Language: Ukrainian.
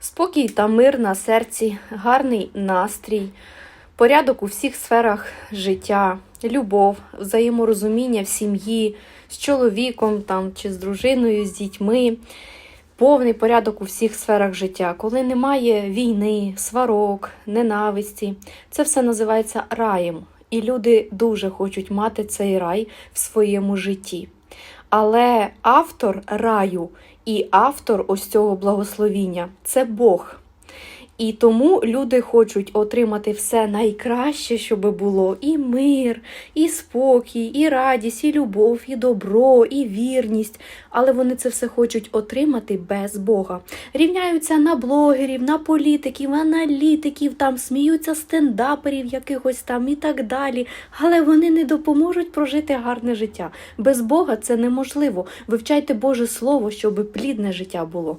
Спокій та мир на серці, гарний настрій, порядок у всіх сферах життя, любов, взаєморозуміння в сім'ї з чоловіком там, чи з дружиною, з дітьми, повний порядок у всіх сферах життя, коли немає війни, сварок, ненависті. Це все називається раєм. І люди дуже хочуть мати цей рай в своєму житті. Але автор раю і автор ось цього благословіння це Бог. І тому люди хочуть отримати все найкраще, щоб було і мир, і спокій, і радість, і любов, і добро, і вірність. Але вони це все хочуть отримати без Бога. Рівняються на блогерів, на політиків, аналітиків, там сміються стендаперів якихось там і так далі. Але вони не допоможуть прожити гарне життя. Без Бога це неможливо. Вивчайте Боже Слово, щоб плідне життя було.